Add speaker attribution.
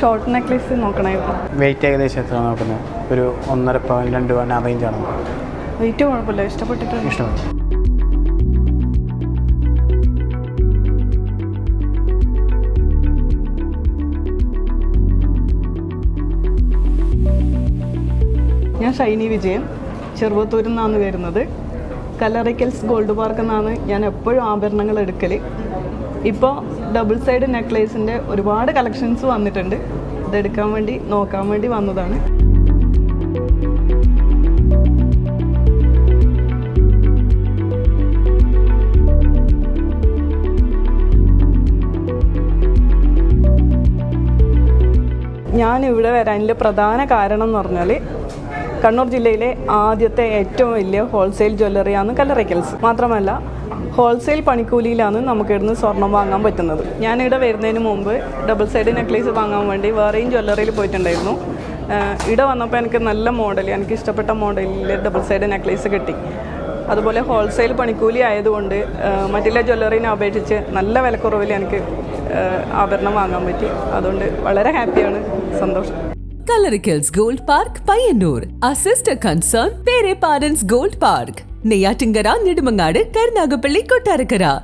Speaker 1: Short necklace നോക്കണമായിരുന്നു
Speaker 2: wait ഏകദേശം എത്ര നോക്കുന്നത്? ഒരു ഒന്നര പവൻ രണ്ട് പവൻ ആ റേഞ്ചാണ്
Speaker 1: വെയിറ്റ് കുഴപ്പമില്ല. ഇഷ്ടപ്പെട്ടിട്ടുണ്ട്.
Speaker 2: ഇഷ്ടമാണ്
Speaker 1: ഞാൻ ഷൈനി വിജയൻ ചെറുവത്തൂരിൽ നിന്നാണ് വരുന്നത്. കല്ലറയ്ക്കൽസ് ഗോൾഡ് പാർക്കിൽ നിന്നാണ് ഞാൻ എപ്പോഴും ആഭരണങ്ങൾ എടുക്കൽ ഇപ്പോൾ ഡബിൾ സൈഡ് നെക്ലേസിന്റെ ഒരുപാട് കളക്ഷൻസ് വന്നിട്ടുണ്ട്. ഇതെടുക്കാൻ വേണ്ടി നോക്കാൻ വേണ്ടി വന്നതാണ്. ഞാൻ ഇവിടെ വരാനുള്ള പ്രധാന കാരണം എന്ന് പറഞ്ഞാൽ കണ്ണൂർ ജില്ലയിലെ ആദ്യത്തെ ഏറ്റവും വലിയ ഹോൾസെയിൽ ജ്വല്ലറിയാണ് കല്ലറയ്ക്കൽസ് മാത്രമല്ല ഹോൾസെയിൽ പണിക്കൂലിയിലാണ് നമുക്ക് ഇവിടുന്ന് സ്വർണം വാങ്ങാൻ പറ്റുന്നത്. ഞാനിവിടെ വരുന്നതിന് മുമ്പ് ഡബിൾ സൈഡ് നെക്ലേസ് വാങ്ങാൻ വേണ്ടി വേറെയും ജ്വല്ലറിയിൽ പോയിട്ടുണ്ടായിരുന്നു. ഇവിടെ വന്നപ്പോൾ എനിക്ക് നല്ല മോഡൽ എനിക്ക് ഇഷ്ടപ്പെട്ട മോഡലിൽ ഡബിൾ സൈഡ് നെക്ലേസ് കിട്ടി. അതുപോലെ ഹോൾസെയിൽ പണിക്കൂലി ആയതുകൊണ്ട് മറ്റുള്ള ജ്വല്ലറിനെ അപേക്ഷിച്ച് നല്ല വിലക്കുറവിൽ എനിക്ക് ആഭരണം വാങ്ങാൻ പറ്റി. അതുകൊണ്ട് വളരെ ഹാപ്പിയാണ് സന്തോഷം.
Speaker 3: Coloricals gold park Payyanur. Our sister concern, Pere gold park. Neyyattinkara Nedumangad Karunagappally Kottarakkara.